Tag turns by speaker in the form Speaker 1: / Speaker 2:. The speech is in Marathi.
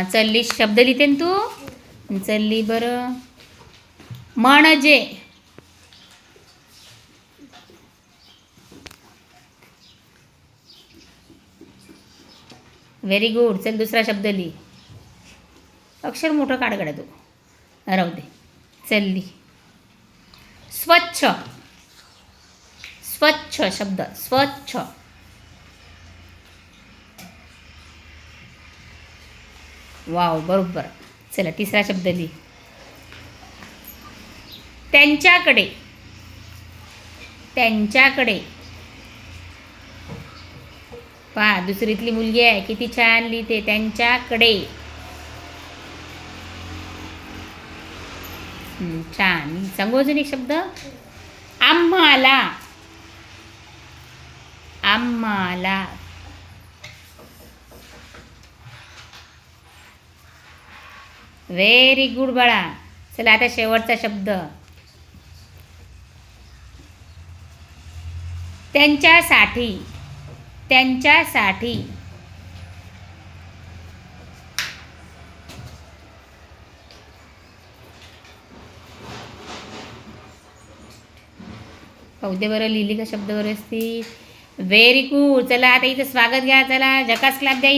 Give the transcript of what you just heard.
Speaker 1: चल्ली शब्द लिहिते ना तू? चल्ली बरं. म्हणजे व्हेरी गुड चल दुसरा शब्द लिही. अक्षर मोठं काढ गड्या तू. राहू दे. चल्ली. स्वच्छ. स्वच्छ शब्द. स्वच्छ. वाव बरोबर. चला तिसरा शब्द लिही. त्यांच्याकडे त्यांच्याकडे. पहा दुसरीतली मुलगी आहे किती छान लिहिते त्यांच्याकडे. छान. सांगू अजून एक शब्द? आम्हाला. आम्हाला. व्हेरी गुड बाळा. चला आता शेवटचा शब्द. त्यांच्यासाठी त्यांच्यासाठी. पाहू दे बरं लिहिली का शब्द व्यवस्थित? व्हेरी गुड चला आता इथं स्वागत घ्या. चला झकास क्लास द्या